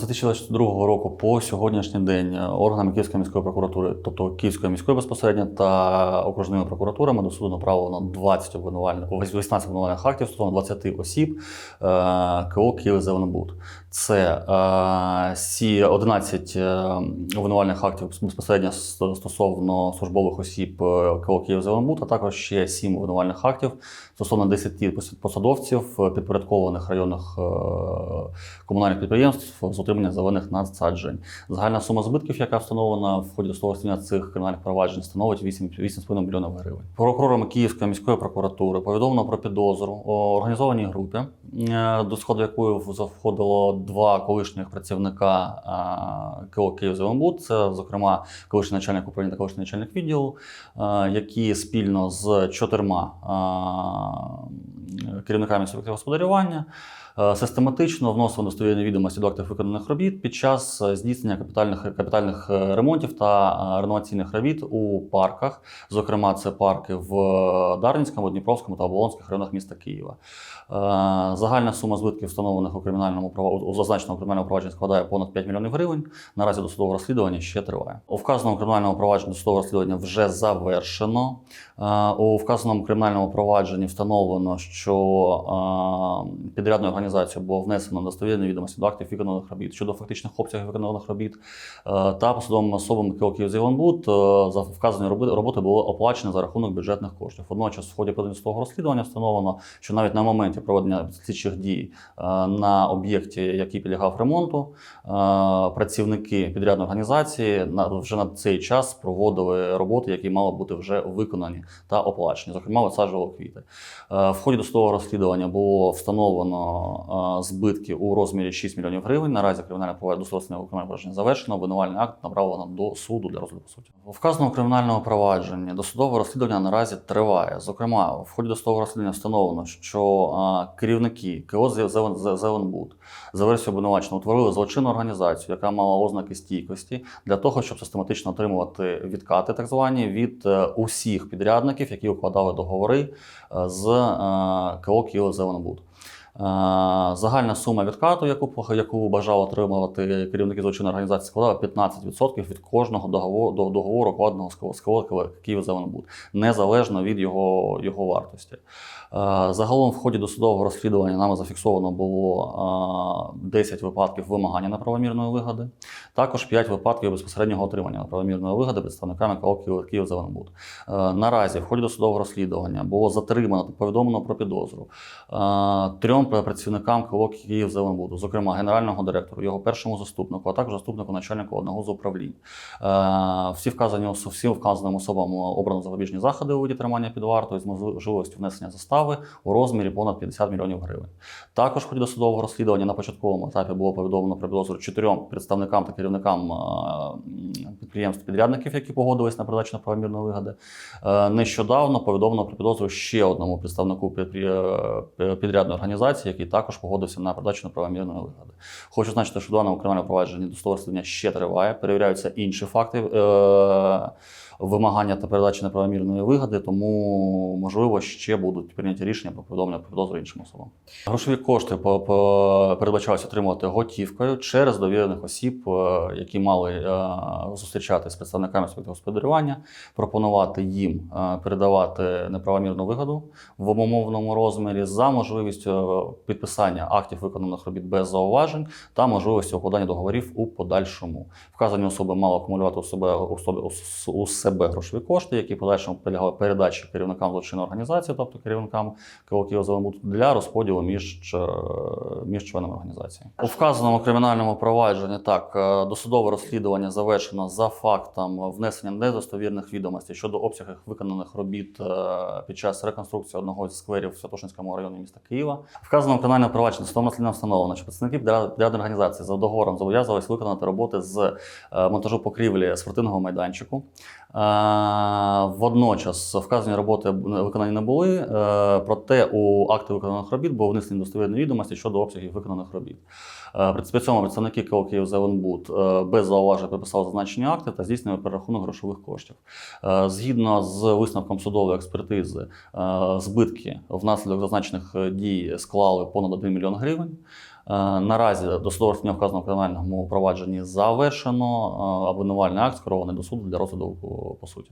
З 2022 року по сьогоднішній день е, органами Київської міської прокуратури, тобто Київської міської безпосередньо та окружними прокуратурами до суду направлено 20 обвинувальних, 18 обвинувальних актів стосовно 20 осіб е, КО «Київзеленбуд». Це е, сі 11 е, обвинувальних актів безпосередньо стосовно службових осіб КО «Київзеленбуд», а також ще 7 обвинувальних актів стосовно 10 посадовців підпорядкованих районних комунальних підприємств з зелених насаджень. Загальна сума збитків, яка встановлена в ході досудового цих кримінальних проваджень, становить 8 8,5 мільйонів гривень. Прокурорами Київської міської прокуратури повідомлено про підозру о організованій групі, е, до складу якої входило два колишніх працівника е, КО «Київзеленбуд», це, зокрема, колишній начальник управління та колишній начальник відділу, е, які спільно з чотирма керівниками суб'єктів господарювання систематично вносили достовірні відомості до актів виконаних робіт під час е, здійснення капітальних, капітальних е, ремонтів та е, реноваційних робіт у парках. Зокрема, це парки в Дарницькому, Дніпровському та Оболонських районах міста Києва. Е, Загальна сума збитків, встановлених у кримінальному у зазначеному кримінальному провадженні, складає понад 5 мільйонів гривень. Наразі досудове розслідування ще триває. У вказаному кримінальному провадженні досудове розслідування вже завершено. Е, У вказаному кримінальному провадженні встановлено, що е, підрядною організацією було внесено достовірні відомості до актів виконаних робіт щодо фактичних обсягів виконаних робіт е, та посадовими особами КО «Київзеленбуд» е, за вказані роботи були оплачені за рахунок бюджетних коштів. Водночас, в ході проведення того розслідування встановлено, що навіть на моменті проведення слідчих дій е, на об'єкті, який підлягав ремонту, працівники підрядної організації вже на цей час проводили роботи, які мали бути вже виконані та оплачені. Зокрема, висаджували квіти. В ході досудового розслідування було встановлено е, збитки у розмірі 6 мільйонів гривень. Наразі кримінальне провадження досудового кримінальне провадження завершено. Обвинувальний акт направлено до суду для розгляду суті. У вказаному кримінальному провадженні досудове розслідування наразі триває. Зокрема, в ході досудового розслідування встановлено, що е, керівники КО «Зелен- Зеленбуд за версією обвинувачення утворили злочинну організацію, яка мала ознаки стійкості для того, щоб систематично отримувати відкати, так звані, від е, усіх підрядників, які укладали договори з КО «Київзеленбуд». Е, Загальна сума відкату, яку, яку бажав отримувати керівники злочинної організації, складала 15% від кожного договору, до- договору, укладеного з «Київзеленбуд», незалежно від його, його вартості. Е, Загалом в ході досудового розслідування нами зафіксовано було е, 10 випадків вимагання неправомірної вигоди, також 5 випадків безпосереднього отримання неправомірної вигоди представниками КО «Київ- «Київзеленбуд». Е, Наразі в ході досудового розслідування було затримано повідомлено про підозру е, трьом працівникам КО «Київзеленбуду», зокрема генерального директору, його першому заступнику, а також заступнику начальника одного з управлінь. Е, Всі вказані всім вказаним особам обрано запобіжні заходи у виді тримання під вартою з можливістю внесення застави у розмірі понад 50 мільйонів гривень. Також в ході досудового розслідування на початковому етапі було повідомлено про підозру чотирьом представникам та керівникам е, підприємств-підрядників, які погодились на передачу неправомірної вигоди. Е, Нещодавно повідомлено про підозру ще одному представнику е, підрядної організації, який також погодився на передачу неправомірної вигоди. Хочу значити, що дане даному кримінальному провадженні досудове ще триває. Перевіряються інші факти е, вимагання та передачі неправомірної вигоди, тому можливо ще будуть прийняті рішення про повідомлення про підозру іншим особам. Грошові кошти передбачалось отримувати готівкою через довірених осіб, е, які мали е, зустрічатися з представниками господарювання, пропонувати їм е, передавати неправомірну вигоду в умовному розмірі за можливістю підписання актів виконаних робіт без зауважень та можливістю укладання договорів у подальшому. Вказані особи мали акумулювати у себе у собі у, с- у грошові кошти, які подальшому підлягали передачі керівникам злочинної організації, тобто керівникам КО «Київзеленбуд», для розподілу між, між членами організації. У вказаному кримінальному провадженні так е, досудове розслідування завершено за фактом внесення недостовірних відомостей щодо обсягів виконаних робіт е, під час реконструкції одного з скверів в Святошинському районі міста Києва. Вказаному кримінальному провадженні судовим розслідуванням встановлено, що представники підрядної організації за договором зобов'язувалися виконати роботи з е, монтажу покрівлі спортивного майданчику. Е, Водночас вказані роботи виконані не були, е, проте у акти виконаних робіт було внесені достовірні відомості щодо обсягів виконаних робіт. Е, При цьому представники КО «Київзеленбуд» без зауважень підписали зазначені акти та здійснили перерахунок грошових коштів. Згідно з висновком судової експертизи, збитки внаслідок зазначених дій склали понад 1 мільйон гривень. Е, Наразі досудове розслідування вказаного кримінальному провадженні завершено. Е, Обвинувальний акт скерований до суду для розгляду по суті.